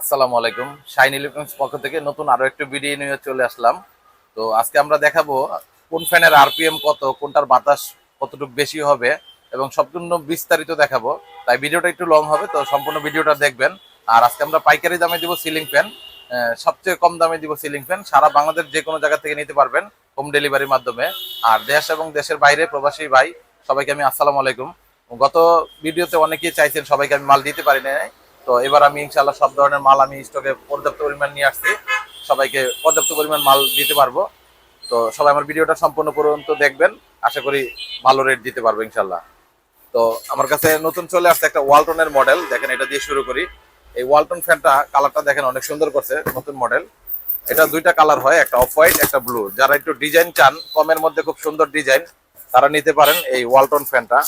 আসসালামু আলাইকুম। Shine electronics পক্ষ থেকে নতুন আরও একটা ভিডিও নিয়ে চলে আসলাম। তো আজকে আমরা দেখাবো কোন ফ্যানের আরপিএম কত, কোনটার বাতাস কতটুকু বেশি হবে এবং সম্পূর্ণ বিস্তারিত দেখাবো। তাই ভিডিওটা একটু লং হবে, তো সম্পূর্ণ ভিডিওটা দেখবেন। আর আজকে আমরা পাইকারি দামে দিব সিলিং ফ্যান সবচেয়ে কম দামে দিব সিলিং ফ্যান সারা বাংলাদেশ যে কোনো জায়গা থেকে নিতে পারবেন হোম ডেলিভারির মাধ্যমে। আর দেশ এবং দেশের বাইরে প্রবাসী ভাই, সবাইকে আমি আসসালামু আলাইকুম। গত ভিডিওতে অনেকেই চাইছেন সবাইকে আমি মাল দিতে পারি না তো এবার আমি ইনশাল্লাহ সব ধরনের মাল আমি স্টকে পর্যাপ্ত পরিমাণ নিয়ে আসছি। সবাইকে পর্যাপ্ত পরিমাণ মাল দিতে পারব। তো সবাই আমার ভিডিওটা সম্পূর্ণ পর্যন্ত দেখবেন। আশা করি ভালো রেট দিতে পারব ইনশাল্লাহ তো আমার কাছে নতুন চলে আসছে একটা ওয়ালটনের মডেল দেখেন এটা দিয়ে শুরু করি। এই ওয়ালটন ফ্যানটা কালারটা দেখেন অনেক সুন্দর করছে নতুন মডেল এটা দুইটা কালার হয়, একটা অফ হোয়াইট একটা ব্লু যারা একটু ডিজাইন চান, কমের মধ্যে খুব সুন্দর ডিজাইন তারা নিতে পারেন এই ওয়ালটন ফ্যানটা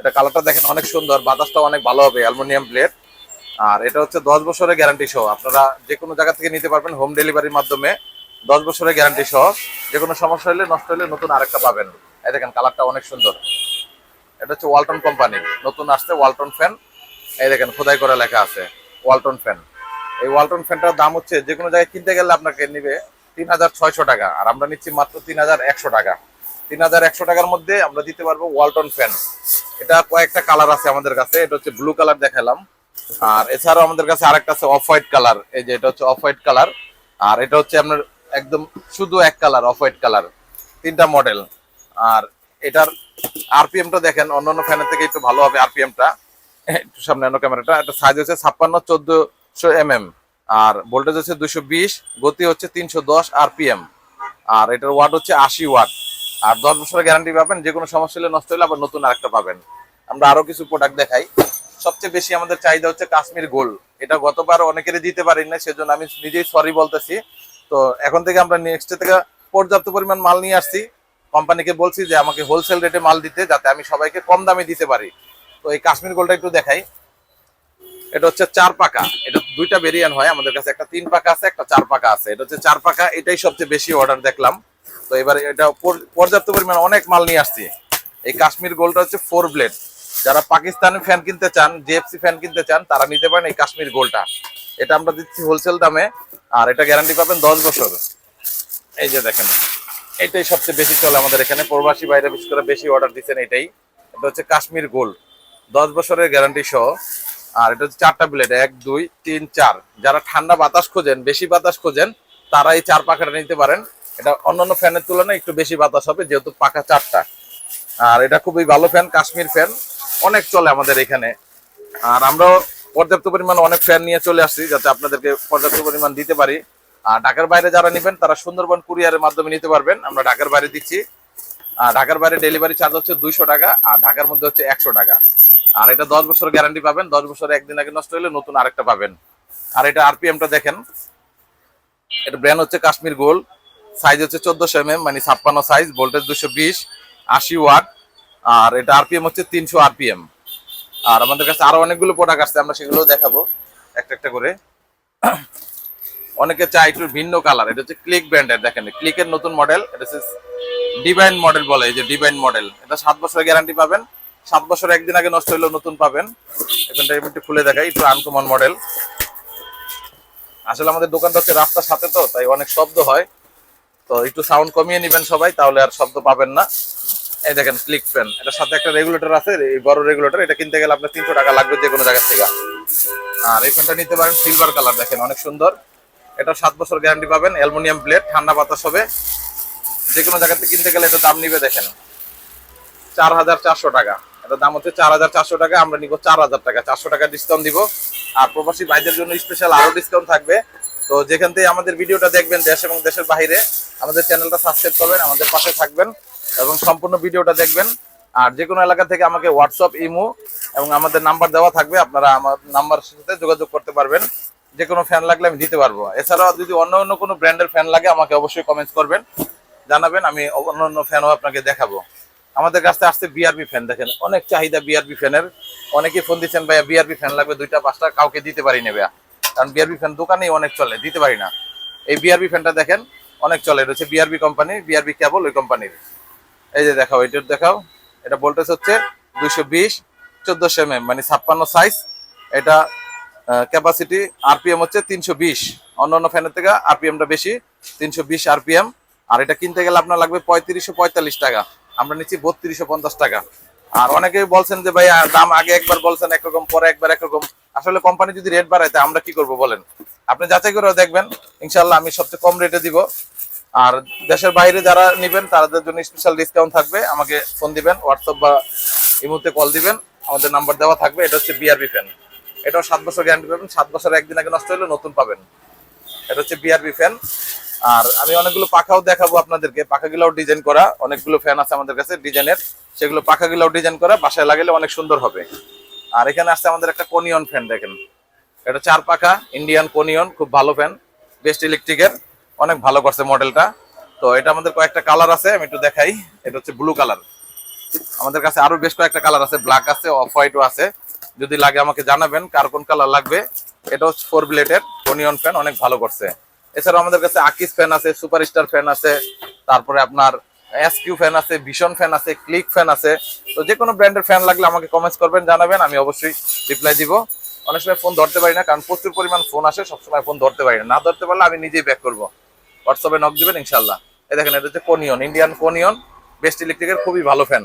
এটা কালারটা দেখেন অনেক সুন্দর বাতাসটা অনেক ভালো হবে, অ্যালুমিনিয়াম প্লেট আর এটা হচ্ছে দশ বছরের গ্যারান্টি সহ। আপনারা যে কোনো জায়গা থেকে নিতে পারবেন হোম ডেলিভারির মাধ্যমে। দশ বছরের গ্যারান্টি সহ। যে কোনো সমস্যা হলে, নষ্ট হলে নতুন আরেকটা পাবেন। এই দেখেন কালারটা অনেক সুন্দর। এটা হচ্ছে ওয়ালটন কোম্পানি নতুন আসছে ওয়ালটন ফ্যান এই দেখেন, খোদাই করে লেখা আছে ওয়ালটন ফ্যান এই ওয়ালটন ফ্যানটার দাম হচ্ছে, যে কোনো জায়গায় কিনতে গেলে আপনাকে নিবে তিন হাজার ছয়শো টাকা। আর আমরা নিচ্ছি মাত্র তিন হাজার একশো টাকা। তিন হাজার একশো টাকার মধ্যে আমরা দিতে পারব ওয়ালটন ফ্যান এটা কয়েকটা কালার আছে আমাদের কাছে। এটা হচ্ছে ব্লু কালার দেখালাম। আর এছাড়াও আমাদের কাছে আরেকটা আছে অফ হোয়াইট কালার এই যে এটা হচ্ছে অফ হোয়াইট কালার আর এটা হচ্ছে আপনার একদম শুধু এক কালার অফ হোয়াইট কালার তিনটা মডেল আর এটার আরপিএমটা দেখেন, অন্যান্য ফ্যানের থেকে একটু ভালো হবে আরপিএমটা একটু সামনে আনো ক্যামেরাটা এটা সাইজ হচ্ছে ছাপ্পান্ন, চোদ্দশো এম এম আর ভোল্টেজ হচ্ছে দুশো বিশ, গতি হচ্ছে তিনশো দশ আরপিএম আর এটার ওয়াট হচ্ছে আশি ওয়াট আর দশ বছরের গ্যারান্টি পাবেন যে কোনো সমস্যা হলে নষ্ট হলে আবার নতুন আরেকটা পাবেন। আমরা আরও কিছু প্রোডাক্ট দেখাই। সবচেয়ে বেশি আমাদের চাহিদা হচ্ছে কাশ্মীর গোল। এটা গতবার অনেকেরই দিতে পারি না সেজন্য আমি নিজেই সরি বলতেছি। তো এখন থেকে আমরা নেক্সট থেকে পর্যাপ্ত পরিমাণ মাল নিয়ে আসছি। কোম্পানিকে বলছি যে আমাকে হোলসেল রেটে মাল দিতে, যাতে আমি সবাইকে কম দামে দিতে পারি। তো এই কাশ্মীর গোলটা একটু দেখাই। এটা হচ্ছে চার পাকা। এটা দুইটা ভেরিয়ান হয়। আমাদের কাছে একটা তিন পাকা আছে, একটা চার পাকা আছে। এটা হচ্ছে চার পাকা, এটাই সবচেয়ে বেশি অর্ডার দেখলাম। তো এবার এটা পর্যাপ্ত পরিমাণ অনেক মাল নিয়ে আসছি। এই কাশ্মীর গোলটা হচ্ছে ফোর ব্লেড যারা পাকিস্তানি ফ্যান কিনতে চান জিএফসি ফ্যান কিনতে চান, তারা নিতে পারেন এই কাশ্মীর গোলটা। এটা আমরা দিচ্ছি হোলসেল দামে, আর এটা গ্যারান্টি পাবেন দশ বছর। এই যে দেখেন, এটাই সবচেয়ে বেশি চলে আমাদের এখানে। প্রবাসী বাইরে বিশেষ করে বেশি অর্ডার দিচ্ছেন এটাই। এটা হচ্ছে কাশ্মীর গোল। দশ বছরের গ্যারান্টি সহ। আর এটা হচ্ছে চারটা ব্লেড এক, দুই, তিন, চার। যারা ঠান্ডা বাতাস খোঁজেন, বেশি বাতাস খোঁজেন, তারা এই চার পাখাটা নিতে পারেন। এটা অন্যান্য ফ্যানের তুলনায় একটু বেশি বাতাস হবে, যেহেতু পাখা চারটা। আর এটা খুবই ভালো ফ্যান কাশ্মীর ফ্যান অনেক চলে আমাদের এখানে। আর আমরাও পর্যাপ্ত পরিমাণ অনেক ফ্যান নিয়ে চলে আসছি, যাতে আপনাদেরকে পর্যাপ্ত পরিমাণ দিতে পারি। আর ঢাকার বাইরে যারা নেবেন, তারা সুন্দরবন কুরিয়ারের মাধ্যমে নিতে পারবেন। আমরা ঢাকার বাইরে দিচ্ছি। আর ঢাকার বাইরে ডেলিভারি চার্জ হচ্ছে দুইশো টাকা, আর ঢাকার মধ্যে হচ্ছে একশো টাকা। আর এটা দশ বছর গ্যারান্টি পাবেন। দশ বছর একদিন আগে নষ্ট হলে নতুন আরেকটা পাবেন। আর এটা আরপিএমটা দেখেন। এটা ব্র্যান্ড হচ্ছে কাশ্মীর গোল সাইজ হচ্ছে চোদ্দশো এম মানে ছাপ্পান্ন সাইজ ভোল্টেজ দুশো বিশ, আশি ওয়াট আর এটা আরপিএম হচ্ছে তিনশো আরপিএম আর আমাদের কাছে আরও অনেকগুলো প্রোডাক্ট আসছে আমরা সেগুলো দেখাবো একটা একটা করে। অনেকে চাই একটু ভিন্ন কালার এটা হচ্ছে ক্লিক ব্র্যান্ডের দেখেন ক্লিকের নতুন মডেল এটা হচ্ছে ডিভাইন মডেল বলে, এই যে ডিভাইন মডেল এটা সাত বছরের গ্যারান্টি পাবেন। সাত বছর একদিন আগে নষ্ট হলেও নতুন পাবেন। এখানটা একটু খুলে দেখাই, একটু আনকমন মডেল আসলে আমাদের দোকানটা হচ্ছে রাস্তার সাথে তো, তাই অনেক শব্দ হয়। তো একটু সাউন্ড কমিয়ে নেবেন সবাই, তাহলে আর শব্দ পাবেন না। এই দেখেন ক্লিক ফ্যান এটার সাথে একটা রেগুলেটর আছে, এই বড় রেগুলেটর এটা কিনতে গেলে আপনার তিনশো টাকা লাগবে যে কোনো জায়গা থেকে। আর এই ফ্যানটা নিতে পারেন সিলভার কালার দেখেন, অনেক সুন্দর। এটা সাত বছর গ্যারান্টি পাবেন অ্যালুমিনিয়াম প্লেট ঠান্ডা বাতাস হবে। যে কোনো জায়গাতে কিনতে গেলে এটা দাম নিবে, দেখেন। চার হাজার চারশো টাকা। এটা দাম হচ্ছে চার হাজার চারশো টাকা, আমরা নিব চার হাজার টাকা। চারশো টাকা ডিসকাউন্ট দিব। আর প্রবাসী ভাইদের জন্য স্পেশাল আরও ডিসকাউন্ট থাকবে। তো যেখান থেকে আমাদের ভিডিওটা দেখবেন, দেশ এবং দেশের বাইরে আমাদের চ্যানেলটা সাবস্ক্রাইব করবেন, আমাদের পাশে থাকবেন। এবং সম্পূর্ণ ভিডিওটা দেখবেন। আর যে কোনো এলাকা থেকে আমাকে হোয়াটসঅ্যাপ ইমো এবং আমাদের নাম্বার দেওয়া থাকবে, আপনারা আমার নাম্বার সাথে যোগাযোগ করতে পারবেন। যে কোনো ফ্যান লাগলে আমি দিতে পারব। এছাড়াও যদি অন্য অন্য কোনো ব্র্যান্ডের ফ্যান লাগে, আমাকে অবশ্যই কমেন্টস করবেন। জানাবেন, আমি অন্য অন্য ফ্যানও আপনাকে দেখাবো। আমাদের কাছে আসছে বিআরবি ফ্যান দেখেন। অনেক চাহিদা বিআরবি ফ্যানের অনেকেই ফোন দিচ্ছেন, ভাইয়া বিআরবি ফ্যান লাগবে দুইটা, পাঁচটা, কাউকে দিতে পারি না ভাইয়া? কারণ বিআরবি ফ্যান দোকানেই অনেক চলে, দিতে পারি না। এই বিআরবি ফ্যানটা দেখেন, অনেক চলে। হচ্ছে বিআরবি কোম্পানি বিআরবি কেবল ওই কোম্পানির এই যে দেখাও এটার দেখাও, এটা ভোল্টেজ হচ্ছে দুইশো বিশ, চোদ্দশো এম মানে ছাপ্পান্ন সাইজ এটা ক্যাপাসিটি আরপিএম হচ্ছে তিনশো বিশ। অন্য অন্যান্য ফ্যানের থেকে আরপিএমটা বেশি, তিনশো বিশ আরপিএম আর এটা কিনতে গেলে আপনার লাগবে পঁয়ত্রিশশো পঁয়তাল্লিশ টাকা। আমরা নিচ্ছি বত্রিশশো পঞ্চাশ টাকা। আর অনেকেই বলছেন যে ভাই দাম আগে একবার বলছেন, একরকম, পরে একবার একরকম। আসলে কোম্পানি যদি রেট বাড়ায়, তা আমরা কি করব বলেন? আপনি যাচাই করে দেখবেন। ইনশাল্লাহ আমি সবচেয়ে কম রেটে দিব। আর দেশের বাইরে যারা নেবেন, তাদের জন্য স্পেশাল ডিসকাউন্ট থাকবে। আমাকে ফোন দিবেন হোয়াটসঅ্যাপ বা ইমুতে কল দিবেন। আমাদের নাম্বার দেওয়া থাকবে, এটা হচ্ছে বিআরবি ফ্যান এটাও সাত বছর গ্যারান্টি পাবেন, সাত বছর একদিন আগে নষ্ট হলে নতুন পাবেন। এটা হচ্ছে বিআরবি ফ্যান আর আমি অনেকগুলো পাখাও দেখাবো আপনাদেরকে। পাখাগুলোও ডিজাইন করা, অনেকগুলো ফ্যান আছে আমাদের কাছে ডিজাইনের সেগুলো পাখাগুলোও ডিজাইন করা, বাসায় লাগালে অনেক সুন্দর হবে। আর এখানে আসছে আমাদের একটা কোনিয়ন ফ্যান দেখেন। এটা চার পাখা ইন্ডিয়ান কোনিয়ন খুব ভালো ফ্যান বেস্ট ইলেকট্রিকের অনেক ভালো করছে মডেলটা। তো এটা আমাদের কয়েকটা কালার আছে, আমি একটু দেখাই। এটা হচ্ছে ব্লু কালার আমাদের কাছে আরও বেশ কয়েকটা কালার আছে ব্ল্যাক আছে অফ হোয়াইটও আছে। যদি লাগে আমাকে জানাবেন, কার কোন কালার লাগবে। এটা হচ্ছে ফোর ব্লেডের কোনিয়ন ফ্যান অনেক ভালো করছে। এছাড়াও আমাদের কাছে আকিস ফ্যান আছে সুপার স্টার ফ্যান আছে, তারপরে আপনার এসকিউ ফ্যান আছে ভীষণ ফ্যান আছে ক্লিক ফ্যান আছে। তো যে কোনো ব্র্যান্ডের ফ্যান লাগলে আমাকে কমেন্টস করবেন, জানাবেন, আমি অবশ্যই রিপ্লাই দিব। অনেক সময় ফোন ধরতে পারি না, কারণ প্রচুর পরিমাণ ফোন আসে, সবসময় ফোন ধরতে পারি না। না ধরতে পারলে আমি নিজেই ব্যাক করব। হোয়াটসঅ্যাপে নক দিবেন ইনশাল্লাহ এই দেখেন, এটা হচ্ছে কোনিয়ন ইন্ডিয়ান কোনিয়ন বেস্ট ইলেকট্রিকের খুবই ভালো ফ্যান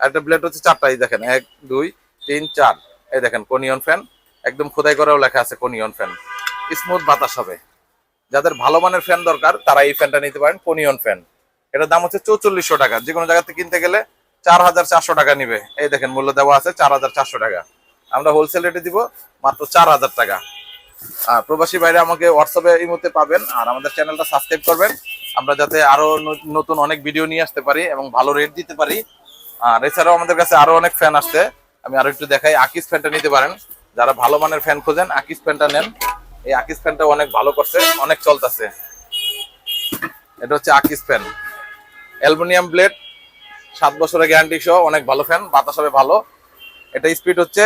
একটা ব্লেড হচ্ছে চারটা, এই দেখেন, এক, দুই, তিন, চার। এই দেখেন কোনিয়ন ফ্যান একদম খোদাই করেও লেখা আছে কোনিয়ন ফ্যান স্মুথ বাতাস হবে। যাদের ভালো মানের ফ্যান দরকার, তারা এই ফ্যানটা নিতে পারেন কোনিয়ন ফ্যান এটার দাম হচ্ছে চৌচল্লিশশো টাকা। যে কোনো জায়গাতে কিনতে গেলে চার হাজার চারশো টাকা নিবে। এই দেখেন, মূল্য দেওয়া আছে চার হাজার চারশো টাকা। আমরা হোলসেল রেটে দিব মাত্র চার হাজার টাকা। আর প্রবাসী বাইরে আমাকে হোয়াটসঅ্যাপে এই মুহূর্তে পাবেন, আর আমাদের চ্যানেলটা সাবস্ক্রাইব করবেন। আমরা যাতে আরও নতুন অনেক ভিডিও নিয়ে আসতে পারি এবং ভালো রেট দিতে পারি। আর এছাড়াও আমাদের কাছে আরও অনেক ফ্যান আসছে। আমি আরও একটু দেখাই আকিস ফ্যানটা নিতে পারেন। যারা ভালো মানের ফ্যান খোঁজেন আকিস ফ্যানটা নেন। এই আকিস ফ্যানটা অনেক ভালো করছে, অনেক চলতেছে। এটা হচ্ছে আকিস ফ্যান অ্যালুমিনিয়াম ব্লেড, সাত বছরের গ্যারান্টি সহ অনেক ভালো ফ্যান বাতাস হবে ভালো। এটা স্পিড হচ্ছে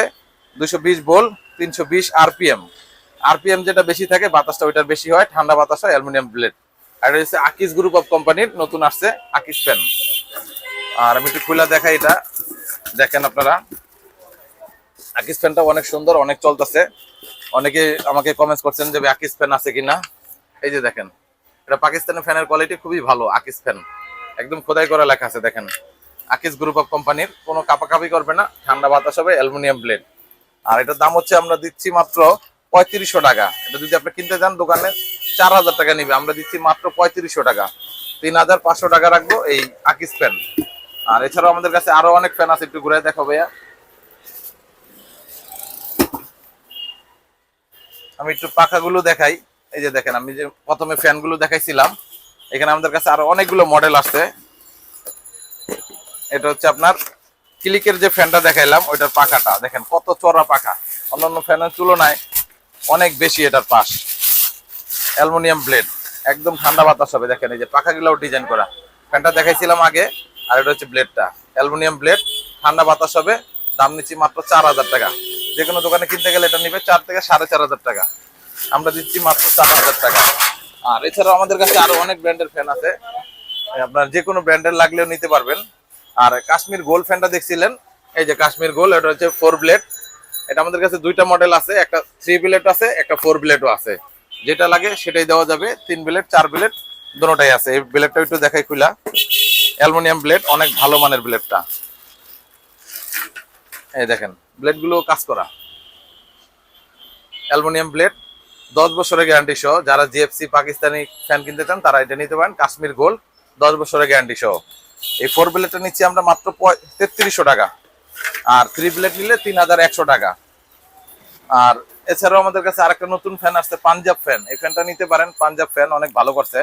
দুশো বিশ ভোল তিনশো বিশ আরপিএম আরপিএম যেটা বেশি থাকে, বাতাসটা ওইটার বেশি হয়, ঠান্ডা বাতাস হয়, অ্যালুমিনিয়াম ব্লেড। আর হচ্ছে আকিস গ্রুপ অফ কোম্পানির নতুন আসছে, আকিস ফ্যান আর আমি একটু খুলে দেখাই এটা। দেখেন আপনারা। আকিস ফ্যানটা অনেক সুন্দর, অনেক চলতেছে। অনেকে আমাকে কমেন্টস করছেন যে আকিস ফ্যান আছে কিনা? এই যে দেখেন, এটা পাকিস্তানের ফ্যানের কোয়ালিটি খুবই ভালো, আকিস ফ্যান একদম খোদাই করা লেখা আছে, দেখেন। আকিস গ্রুপ অফ কোম্পানির, কোনো কাপাকাপি করবে না, ঠান্ডা বাতাস হবে, অ্যালুমিনিয়াম ব্লেড। আর এটার দাম হচ্ছে, আমরা দিচ্ছি মাত্র পঁয়ত্রিশশো টাকা। এটা যদি আপনি কিনতে যান দোকানে, চার হাজার টাকা নিবে। আমরা দিচ্ছি মাত্র পঁয়ত্রিশশো টাকা। তিন হাজার পাঁচশো টাকা রাখব এই আকিস ফ্যান আর এছাড়াও আমাদের কাছে আরও অনেক ফ্যান আছে, একটু ঘুরে দেখো ভাইয়া। আমি একটু পাখাগুলো দেখাই। এই যে দেখেন, আমি যে প্রথমে ফ্যানগুলো দেখাইছিলাম, এখানে আমাদের কাছে আরও অনেকগুলো মডেল আসছে। এটা হচ্ছে আপনার ক্লিকের যে ফ্যানটা দেখাইলাম, ওইটার পাখাটা। দেখেন কত চড়া পাখা। অন্যান্য ফ্যানের তুলনায় অনেক বেশি এটার পাশ। Aluminium blade. একদম ঠান্ডা বাতাস হবে, দেখেন এই যে পাখাগুলোও ডিজাইন করা। ফ্যানটা দেখাইছিলাম আগে, আর এটা হচ্ছে ব্লেডটা। অ্যালুমিনিয়াম ব্লেড, ঠান্ডা বাতাস হবে, দাম নিচ্ছি মাত্র চার হাজার টাকা। যে কোনো দোকানে কিনতে গেলে এটা নিবে চার থেকে সাড়ে চার হাজার টাকা। আমরা দিচ্ছি মাত্র চার হাজার টাকা। আর এছাড়াও আমাদের কাছে আরও অনেক ব্র্যান্ডের ফ্যান আছে। আপনার যে কোনো ব্র্যান্ডের লাগলেও নিতে পারবেন। আর কাশ্মীর গোল ফ্যানটা দেখছিলেন? এই যে কাশ্মীর গোল, এটা হচ্ছে ফোর ব্লেড। এটা আমাদের কাছে দুইটা মডেল আছে, একটা থ্রি ব্লেড আছে, একটা ফোর ব্লেডও আছে। যেটা লাগে সেটাই দেওয়া যাবে, তিন ব্লেড চার ব্লেড দুটোটাই আছে। এই ব্লেডটা একটু দেখাই খুলা। অ্যালুমিনিয়াম ব্লেড অনেক ভালো মানের ব্লেডটা এই দেখেন ব্লেডগুলো কাজ করা। অ্যালুমিনিয়াম ব্লেড দশ বছরের গ্যারান্টি সহ। যারা জিএফসি পাকিস্তানি ফ্যান কিনতে চান, তারা এটা নিতে পারেন। কাশ্মীর গোল্ড দশ বছরের গ্যারান্টি সহ। এই ফোর ব্লেডটা নিচ্ছি আমরা মাত্র তেত্রিশশো টাকা। আর থ্রি ব্লেড নিলে তিন হাজার একশো টাকা। আর এছাড়াও আমাদের কাছে আরেকটা নতুন ফ্যান আসছে পাঞ্জাব ফ্যান এই ফ্যানটা নিতে পারেন পাঞ্জাব ফ্যান অনেক ভালো করছে।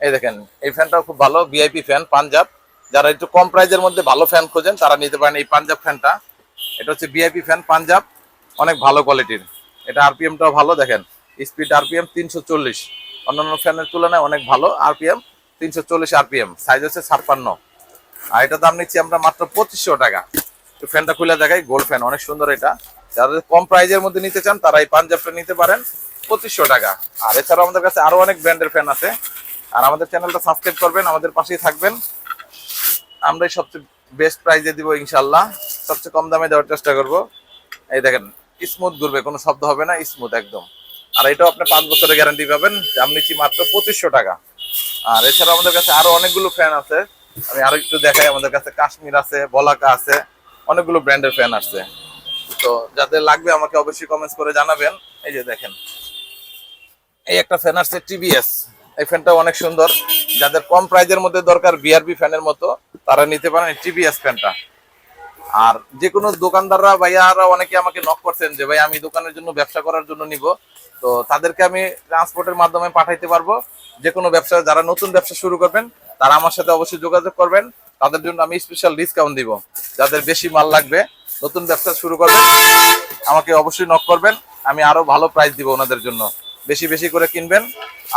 এই দেখেন, এই ফ্যানটাও খুব ভালো ভিআইপি ফ্যান পাঞ্জাব যারা একটু কম প্রাইজের মধ্যে ভালো ফ্যান খোঁজেন, তারা নিতে পারেন এই পাঞ্জাব ফ্যানটা এটা হচ্ছে ভিআইপি ফ্যান পাঞ্জাব অনেক ভালো কোয়ালিটির এটা আরপিএমটাও ভালো, দেখেন। স্পিড আরপিএম তিনশো চল্লিশ। অন্যান্য ফ্যানের তুলনায় অনেক ভালো আরপিএম তিনশো চল্লিশ আরপিএম সাইজ হচ্ছে ছাপ্পান্ন। আর এটা দাম নিচ্ছি আমরা মাত্র পঁচিশশো টাকা। ফ্যানটা খুলে দেখাই গোল্ড ফ্যান অনেক সুন্দর এটা। যারা কম প্রাইজের মধ্যে নিতে চান তারা এই পাঞ্জাবটা নিতে পারেন। পঁচিশশো টাকা। আর এছাড়াও আমাদের কাছে আরও অনেক ব্র্যান্ডের ফ্যান আছে। আর আমাদের চ্যানেলটা সাবস্ক্রাইব করবেন, আমাদের পাশেই থাকবেন। আমরাই সবচেয়ে বেস্ট প্রাইজে দিব ইনশাল্লাহ সবচেয়ে কম দামে দেওয়ার চেষ্টা করব। এই দেখেন স্মুথ ঘুরবে, কোনো শব্দ হবে না স্মুথ একদম। আর এটাও আপনি পাঁচ বছরের গ্যারান্টি পাবেন, দাম নিচ্ছি মাত্র পঁচিশশো টাকা। আর এছাড়াও আমাদের কাছে আরও অনেকগুলো ফ্যান আছে। আমি আরও একটু দেখাই, আমাদের কাছে কাশ্মীর আছে, বলাকা আছে, অনেকগুলো ব্র্যান্ডের ফ্যান আছে তো যাদের লাগবে আমাকে অবশ্যই কমেন্টস করে জানাবেন। এই যে দেখেন। এই একটা ফ্যান আসছে টিভিএস এই ফ্যানটা অনেক সুন্দর। যাদের কম প্রাইজের মধ্যে দরকার বিআরবি ফ্যানের মতো, তারা নিতে পারেন টিভিএস ফ্যানটা আর যে কোনো দোকানদাররা ভাইয়ারা অনেকে আমাকে নক করছেন যে, ভাই, আমি দোকানের জন্য ব্যবসা করার জন্য নিব। তো তাদেরকে আমি ট্রান্সপোর্টের মাধ্যমে পাঠাইতে পারব। যে কোনো ব্যবসা, যারা নতুন ব্যবসা শুরু করবেন, তারা আমার সাথে অবশ্যই যোগাযোগ করবেন। তাদের জন্য আমি স্পেশাল ডিসকাউন্ট দিব। যাদের বেশি মাল লাগবে নতুন ব্যবসা শুরু করবেন, আমাকে অবশ্যই নক করবেন, আমি আরও ভালো প্রাইস দিব ওনাদের জন্য। বেশি বেশি করে কিনবেন,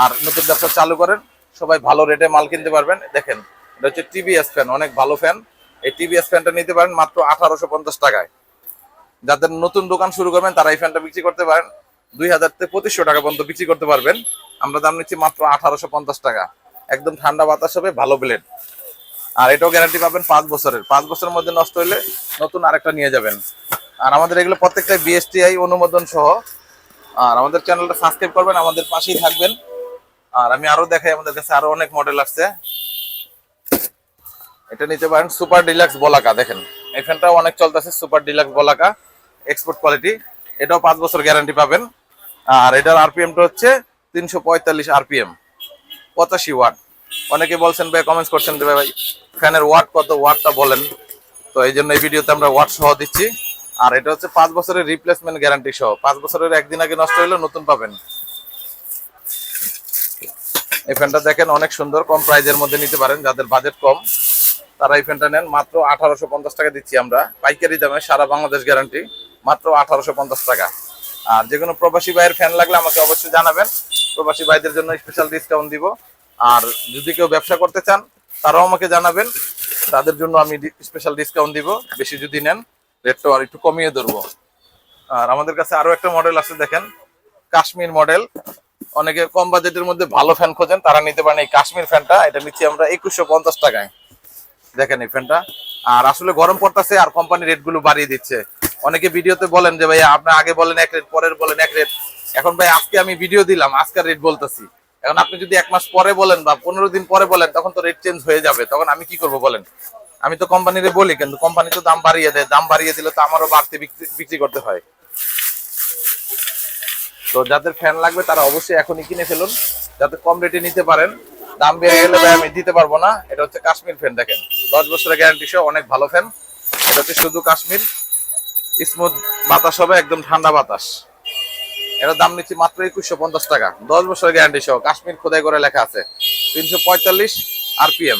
আর নতুন ব্যবসা চালু করেন, সবাই ভালো রেটে মাল কিনতে পারবেন। দেখেন, এটা হচ্ছে টিভিএস ফ্যান অনেক ভালো ফ্যান এই টিভিএস ফ্যানটা নিতে পারেন মাত্র আঠারোশো পঞ্চাশ টাকায়। যাদের নতুন দোকান শুরু করবেন, তারা এই ফ্যানটা বিক্রি করতে পারেন। দুই হাজার থেকে পঁচিশশো টাকা পর্যন্ত বিক্রি করতে পারবেন। আমরা দাম নিচ্ছি মাত্র আঠারোশো পঞ্চাশ টাকা। একদম ঠান্ডা বাতাস হবে, ভালো ব্লেড আর এটাও গ্যারান্টি পাবেন পাঁচ বছরের। পাঁচ বছরের মধ্যে নষ্ট হলে নতুন আরেকটা নিয়ে যাবেন। আর আমাদের এগুলো প্রত্যেকটাই বিএসটিআই অনুমোদন সহ, আর আমাদের চ্যানেলটা সাবস্ক্রাইব করবেন, আমাদের পাশেই থাকবেন। আর আমি আরও দেখাই আমাদের কাছে আরও অনেক মডেল আসছে। এটা নিতে পারেন সুপার ডিলাক্স বলাকা দেখেন। এই ফ্যানটাও অনেক চলতেছে super deluxe Balaka export quality এটাও পাঁচ বছর গ্যারান্টি পাবেন। আর এটার আরপিএমটা হচ্ছে তিনশো পঁয়তাল্লিশ আরপিএম পঁচাশি ওয়াট অনেকে বলছেন, ভাই কমেন্টস করছেন যে, ভাই, ফ্যানের ওয়াট কত ওয়াটটা বলেন। তো এই জন্য এই ভিডিওতে আমরা ওয়াট সহ দিচ্ছি। আর এটা হচ্ছে পাঁচ বছরের রিপ্লেসমেন্ট গ্যারান্টি সহ। পাঁচ বছরের একদিন আগে নষ্ট হলে নতুন পাবেন। এই ফ্যানটা দেখেন, অনেক সুন্দর, কম প্রাইজের মধ্যে নিতে পারেন। যাদের বাজেট কম, তারা এই ফ্যানটা নেন। মাত্র আঠারোশো পঞ্চাশ টাকা দিচ্ছি আমরা। পাইকারি দামে সারা বাংলাদেশ গ্যারান্টি মাত্র আঠারোশো পঞ্চাশ টাকা। আর যে কোনো প্রবাসী ভাইয়ের ফ্যান লাগলে আমাকে অবশ্যই জানাবেন। প্রবাসী ভাইদের জন্য স্পেশাল ডিসকাউন্ট দিব। আর যদি কেউ ব্যবসা করতে চান, তারাও আমাকে জানাবেন। তাদের জন্য আমি স্পেশাল ডিসকাউন্ট দিব। বেশি যদি নেন রেটটা আর একটু কমিয়ে ধরবো। আর আমাদের কাছে আরও একটা মডেল আছে, দেখেন। কাশ্মীর মডেল অনেকে কম বাজেটের মধ্যে ভালো ফ্যান খোঁজেন, তারা নিতে পারেন এই কাশ্মীর ফ্যানটা এটা নিচ্ছি আমরা একুশশো পঞ্চাশ টাকায়। দেখেন এই ফ্যানটা আর আসলে গরম পড়তেছে আর কোম্পানি রেটগুলো বাড়িয়ে দিচ্ছে। অনেকে ভিডিওতে বলেন যে ভাই আপনার আগে বলেন এক রেট পরের বলেন এক রেট এখন ভাই, আজকে আমি ভিডিও দিলাম, আজকের রেট বলতেছি। এখন আপনি যদি এক মাস পরে বলেন বা পনেরো দিন পরে বলেন, তখন তো রেট চেঞ্জ হয়ে যাবে। তখন আমি কি করব বলেন? আমি তো কোম্পানিরে বলি, কিন্তু কোম্পানি তো দাম বাড়িয়ে দেয়। দাম বাড়িয়ে দিলে তো আমারও বাড়তি বিক্রি- করতে হয়। তো যাদের ফ্যান লাগবে, তারা অবশ্যই এখনই কিনে ফেলুন। যাতে কম রেটে নিতে পারেন। দাম বেড়ে গেলে ভাই আমি দিতে পারব না। এটা হচ্ছে কাশ্মীর ফ্যান দেখেন। দশ বছরের গ্যারান্টি সহ অনেক ভালো ফ্যান এটা হচ্ছে শুধু কাশ্মীর। স্মুথ বাতাস হবে, একদম ঠান্ডা বাতাস। এটার দাম নিচ্ছি মাত্র একুশশো পঞ্চাশ টাকা। দশ বছরের গ্যারান্টি সহ কাশ্মীর খোদাই করে লেখা আছে। তিনশো পঁয়তাল্লিশ আরপিএম।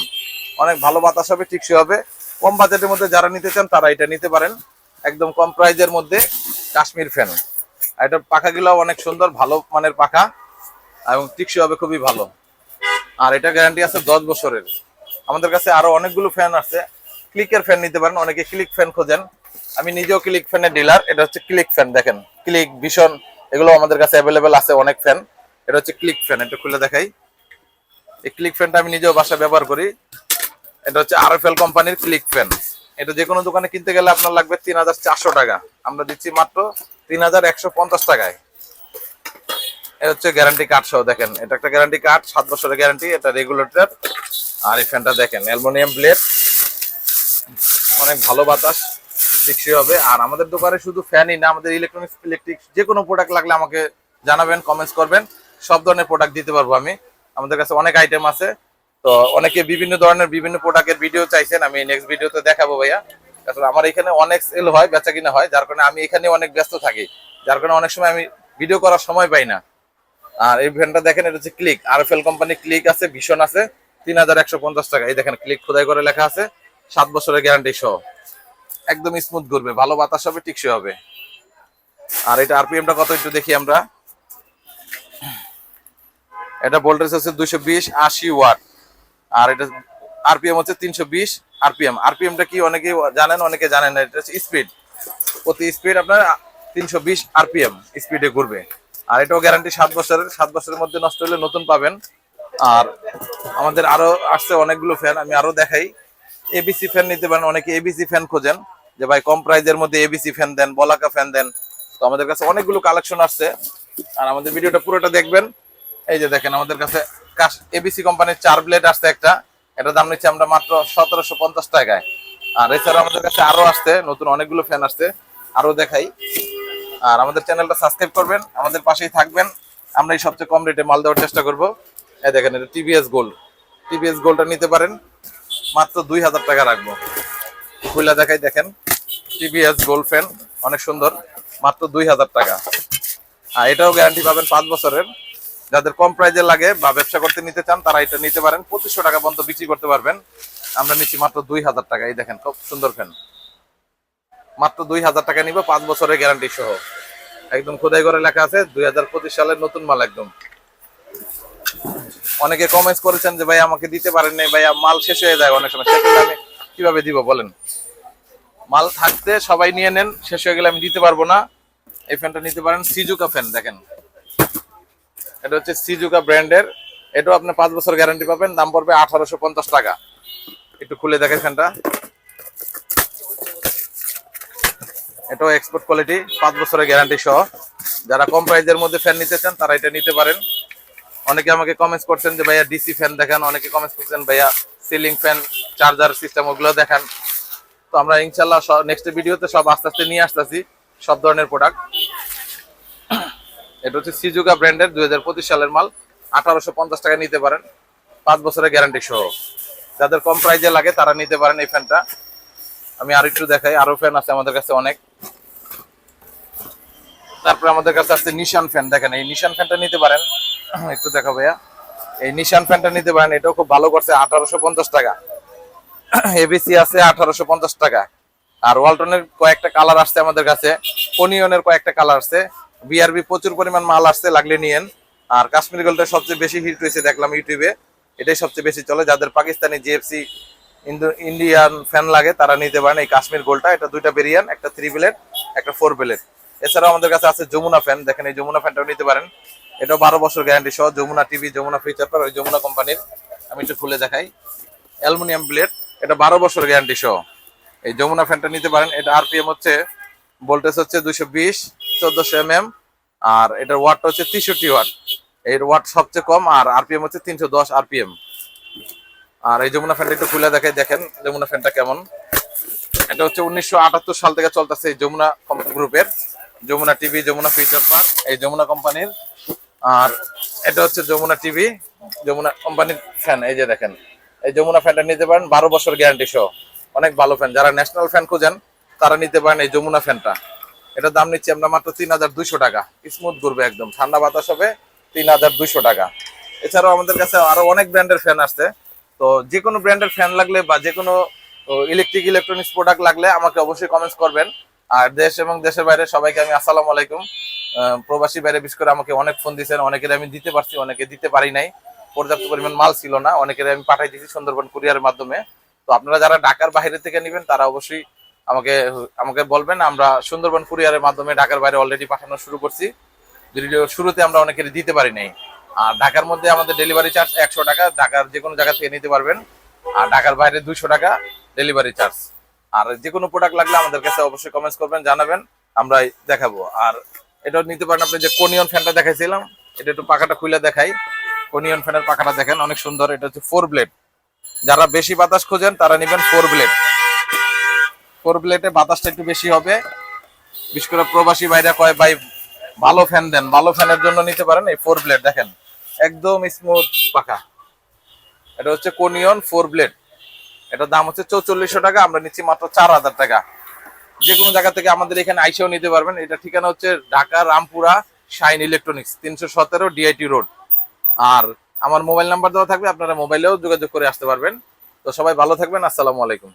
অনেক ভালো বাতাস হবে টিকসই হবে। কম বাজেটের মধ্যে যারা নিতে চান, তারা এটা নিতে পারেন। একদম কম প্রাইজের মধ্যে কাশ্মীর ফ্যান। এটার পাখাগুলো অনেক সুন্দর, ভালো মানের পাখা। এবং টিকসই হবে, খুবই ভালো। আর এটা গ্যারান্টি আছে দশ বছরের। আমাদের কাছে আরও অনেকগুলো ফ্যান আছে। ক্লিকের ফ্যান নিতে পারেন, অনেকে ক্লিক ফ্যান খোঁজেন। আমি নিজেও ক্লিক ফ্যানের ডিলার এটা হচ্ছে ক্লিক ফ্যান দেখেন। ক্লিক, ভীষণ এগুলো আমাদের কাছে অ্যাভেলেবেল আছে, অনেক ফ্যান এটা হচ্ছে ক্লিক ফ্যান এটা খুলে দেখাই। এই ক্লিক ফ্যানটা আমি নিজেও বাসায় ব্যবহার করি। এটা হচ্ছে আর কোম্পানির ক্লিক ফ্যান এটা যে কোনো দোকানে কিনতে গেলে আপনার লাগবে তিন হাজার চারশো টাকা। আমরা দিচ্ছি মাত্র তিন হাজার একশো পঞ্চাশ টাকায়। এটা হচ্ছে গ্যারান্টি কার্ড সহ, দেখেন। এটা একটা গ্যারান্টি কার্ড সাত বছরের গ্যারান্টি এটা রেগুলেটর আর এই ফ্যানটা দেখেন, অ্যালুমিনিয়াম ব্লেড অনেক ভালো বাতাস। টিকসই হবে। আর আমাদের দোকানে শুধু ফ্যানই না, আমাদের ইলেকট্রনিক্স ইলেকট্রিক যে কোনো প্রোডাক্ট লাগলে আমাকে জানাবেন কমেন্টস করবেন। সব ধরনের প্রোডাক্ট দিতে পারব আমি। আমাদের কাছে অনেক আইটেম আছে। তো অনেকে বিভিন্ন ধরনের বিভিন্ন প্রোডাক্টের ভিডিও চাইছেন, আমি নেক্সট ভিডিওতে দেখাবো ভাইয়া। আসলে আমার এখানে অনেক সেল হয় বেচা কিনা হয়, যার কারণে আমি এখানে অনেক ব্যস্ত থাকি। যার কারণে অনেক সময় আমি ভিডিও করার সময় পাই না। আর এই ফ্যানটা দেখেন, এটা হচ্ছে click R F L company click আছে ভীষণ আছে, তিন হাজার একশো পঞ্চাশ টাকা। এই দেখেন ক্লিক খোদাই করে লেখা আছে, সাত বছরের গ্যারান্টি সহ। একদম স্মুথ ঘুরবে, ভালো বাতাস হবে, টিকসই হবে। আর এটা আরপিএমটা কত একটু দেখি আমরা। এটা ভোল্টেজ হচ্ছে দুইশো বিশ আশি ওয়াট, আর এটা আরপিএম হচ্ছে তিনশো বিশ আরপিএম আরপিএমটা কি অনেকে জানেন অনেকে জানেন না, এটা স্পিড প্রতি স্পিড আপনার তিনশো বিশ আরপিএম স্পিডে ঘুরবে। আর এটাও গ্যারান্টি সাত বছরের সাত বছরের মধ্যে নষ্ট হলে নতুন পাবেন। আর আমাদের আরও আসছে অনেকগুলো ফ্যান আমি আরও দেখাই। এবিসি ফ্যান নিতে পারেন, অনেকে এবিসি ফ্যান খোঁজেন। যে ভাই কম প্রাইজের মধ্যে এবিসি ফ্যান দেন, বলাকা ফ্যান দেন, তো আমাদের কাছে অনেকগুলো কালেকশন আসছে। আর আমাদের ভিডিওটা পুরোটা দেখবেন। এই যে দেখেন, আমাদের কাছে এবিসি কোম্পানির চার ব্লেড আসছে একটা। এটা দাম নিচ্ছে আমরা মাত্র সতেরোশো পঞ্চাশ টাকায়। আর এছাড়া আমাদের কাছে আরও আসছে, নতুন অনেকগুলো ফ্যান আসছে। আরও দেখাই। আর আমাদের চ্যানেলটা সাবস্ক্রাইব করবেন, আমাদের পাশেই থাকবেন। আমরা এই সবচেয়ে কম রেটে মাল দেওয়ার চেষ্টা করব। এই দেখেন, এটা টিভিএস গোল্ড টিভিএস গোল্ডটা নিতে পারেন, মাত্র দুই হাজার টাকা রাখব। খুলে দেখাই দেখেন। টিভিএস গোল্ড ফ্যান অনেক সুন্দর, মাত্র দুই হাজার টাকা। আর এটাও গ্যারান্টি পাবেন পাঁচ বছরের। যাদের কম প্রাইজে লাগে বা ব্যবসা করতে নিতে চান, তারা এটা নিতে পারেন। পঁচিশশো টাকা পর্যন্ত বিক্রি করতে পারবেন। আমরা নিচ্ছি মাত্র দুই হাজার টাকা। এই দেখেন, খুব সুন্দর ফ্যান মাত্র দুই হাজার টাকা নিব, পাঁচ বছরের গ্যারান্টি সহ। একদম খোদাই করে লেখা আছে, দুই হাজার পঁচিশ সালের নতুন মাল একদম। অনেকে কমেন্টস করেছেন যে, ভাই, আমাকে দিতে পারেন নাই, ভাই, মাল শেষ হয়ে যায় অনেক সময়। হলে আমি কীভাবে দিব, বলেন? মাল থাকতে সবাই নিয়ে নেন, শেষ হয়ে গেলে আমি দিতে পারব না। এই ফ্যানটা নিতে পারেন, সিজুকা ফ্যান, দেখেন। এটা হচ্ছে সিজুকা ব্র্যান্ডের। এটাও আপনি পাঁচ বছর গ্যারান্টি পাবেন, দাম পড়বে আঠারোশো পঞ্চাশ টাকা। একটু খুলে দেখেন ফ্যানটা। এটাও এক্সপোর্ট কোয়ালিটি পাঁচ বছরের গ্যারান্টি সহ। যারা কম প্রাইজের মধ্যে ফ্যান নিতে চান, তারা এটা নিতে পারেন। অনেকে আমাকে কমেন্টস করছেন যে, ভাইয়া ডিসি ফ্যান দেখান। অনেকে কমেন্টস করছেন, ভাইয়া সিলিং ফ্যান চার্জার সিস্টেম ওগুলো দেখান। আমরা ইনশাল্লাহ নেক্সট ভিডিওতে সব আস্তে আস্তে নিয়ে আসতেছি, সব ধরনের প্রোডাক্ট এটা হচ্ছে সিজুকা ব্র্যান্ডের দুই হাজার পঁচিশ সালের মাল। আঠারোশো পঞ্চাশ টাকা নিতে পারেন। পাঁচ বছরের গ্যারান্টি সহ। যাদের কম প্রাইজে লাগে, তারা নিতে পারেন এই ফ্যানটা আমি আর একটু দেখাই, আরও ফ্যান আছে আমাদের কাছে অনেক। তারপরে আমাদের কাছে আছে নিশান ফ্যান দেখেন, এই নিশান ফ্যানটা নিতে পারেন। একটু দেখা ভাইয়া। এই নিশান ফ্যানটা নিতে পারেন, এটাও খুব ভালো করছে, আঠারোশো পঞ্চাশ টাকা। এবিসি আছে আঠারোশো পঞ্চাশ টাকা। আর ওয়ালটনের কয়েকটা কালার আসছে আমাদের কাছে। কোনিয়নের কয়েকটা কালার আসছে। বিআরবি প্রচুর পরিমাণ মাল আসছে, লাগলে নিয়েন। আর কাশ্মীর গোলটা সবচেয়ে বেশি হিট হয়েছে দেখলাম ইউটিউবে এটাই সবচেয়ে বেশি চলে। যাদের পাকিস্তানি জিএফসি ইন্ডিয়ান ফ্যান লাগে, তারা নিতে পারেন এই কাশ্মীর গোলটা এটা দুইটা বেরিয়ান একটা থ্রি ব্লেড একটা ফোর ব্লেড এছাড়াও আমাদের কাছে আছে যমুনা ফ্যান দেখেন এই যমুনা ফ্যানটাও নিতে পারেন। এটাও বারো বছর গ্যারান্টি সহ। যমুনা টিভি যমুনা ফিচার ওই যমুনা কোম্পানির আমি একটু খুলে দেখাই। অ্যালুমিনিয়াম ব্লেড এটা বারো বছর গ্যারান্টি সহ। এই যমুনা ফ্যানটা নিতে পারেন। এটা আরপিএম হচ্ছে ভোল্টেজ হচ্ছে দুইশো বিশ, চোদ্দশো এম এম আর এটার ওয়াটটা হচ্ছে তেষট্টি ওয়াট এর ওয়াট সবচেয়ে কম, আর আরপিএম হচ্ছে তিনশো দশ আরপিএম আর এই যমুনা ফ্যানটা একটু খুলে দেখাই, দেখেন যমুনা ফ্যানটা কেমন। এটা হচ্ছে উনিশশো আটাত্তর সাল থেকে চলতেছে এই যমুনা গ্রুপের। Jamuna TV Jamuna future park এই যমুনা কোম্পানির আর এটা হচ্ছে যমুনা টিভি যমুনা কোম্পানির ফ্যান এই যে দেখেন। এই যমুনা ফ্যানটা নিতে পারেন, বারো বছর গ্যারান্টি সহ। অনেক ভালো ফ্যান যারা ন্যাশনাল ফ্যান খুঁজেন, তারা নিতে পারেন এই যমুনা ফ্যানটা এটার দাম নিচ্ছি আমরা মাত্র তিন হাজার দুইশো টাকা। স্মুথ ঘুরবে একদম। ঠান্ডা বাতাস হবে তিন হাজার দুইশো টাকা। এছাড়াও আমাদের কাছে আরও অনেক ব্র্যান্ডের ফ্যান আসছে। তো যে কোনো ব্র্যান্ডের ফ্যান লাগলে বা যে কোনো ইলেকট্রিক ইলেকট্রনিক্স প্রোডাক্ট লাগলে আমাকে অবশ্যই কমেন্টস করবেন। আর দেশ এবং দেশের বাইরে সবাইকে আমি আসসালামু আলাইকুম। প্রবাসী বাইরে বিশেষ করে আমাকে অনেক ফোন দিয়েছেন। অনেকের আমি দিতে পারছি, অনেকে দিতে পারি নাই। পর্যাপ্ত পরিমাণ মাল ছিল না। অনেকের আমি পাঠাই দিয়েছি সুন্দরবন কুরিয়ারের মাধ্যমে। তো আপনারা যারা ঢাকার বাইরে থেকে নেবেন, তারা অবশ্যই আমাকে আমাকে বলবেন। আমরা সুন্দরবন কুরিয়ারের মাধ্যমে ঢাকার বাইরে অলরেডি পাঠানো শুরু করছি। যদিও শুরুতে আমরা অনেকের দিতে পারি নাই। আর ঢাকার মধ্যে আমাদের ডেলিভারি চার্জ একশো টাকা, ঢাকার যে কোনো জায়গা থেকে নিতে পারবেন। আর ঢাকার বাইরে দুইশো টাকা ডেলিভারি চার্জ আর যে কোনো প্রোডাক্ট লাগলে আমাদের কাছে অবশ্যই কমেন্টস করবেন, জানাবেন। আমরা দেখাবো। আর এটাও নিতে পারেন আপনি যে কোনিয়ন ফ্যানটা দেখাইছিলাম, এটা একটু পাখাটা খুলে দেখাই। কোনিয়ন ফ্যানের পাখাটা দেখেন, অনেক সুন্দর। এটা হচ্ছে ফোর ব্লেড। যারা বেশি বাতাস খোঁজেন, তারা নেবেন ফোর ব্লেড। ফোর ব্লেডে বাতাসটা একটু বেশি হবে। বিশেষ করে প্রবাসী বাইরে কয়, ভাই, ভালো ফ্যান দেন। ভালো ফ্যানের জন্য নিতে পারেন এই ফোর ব্লেড। দেখেন, একদম স্মুথ পাখা। এটা হচ্ছে কোনিয়ন ফোর ব্লেড। এটার দাম হচ্ছে চৌচল্লিশশো টাকা, আমরা নিচ্ছি মাত্র চার হাজার টাকা। যে কোনো জায়গা থেকে আমাদের এখানে আইসেও নিতে পারবেন। এটা ঠিকানা হচ্ছে ঢাকা, রামপুরা, শাইন ইলেকট্রনিক্স, তিনশো সতেরো ডিআইটি রোড আর আমার মোবাইল নাম্বার দেওয়া থাকবে, আপনারা মোবাইলেও যোগাযোগ করে আসতে পারবেন। তো সবাই ভালো থাকবেন, আসসালামু আলাইকুম।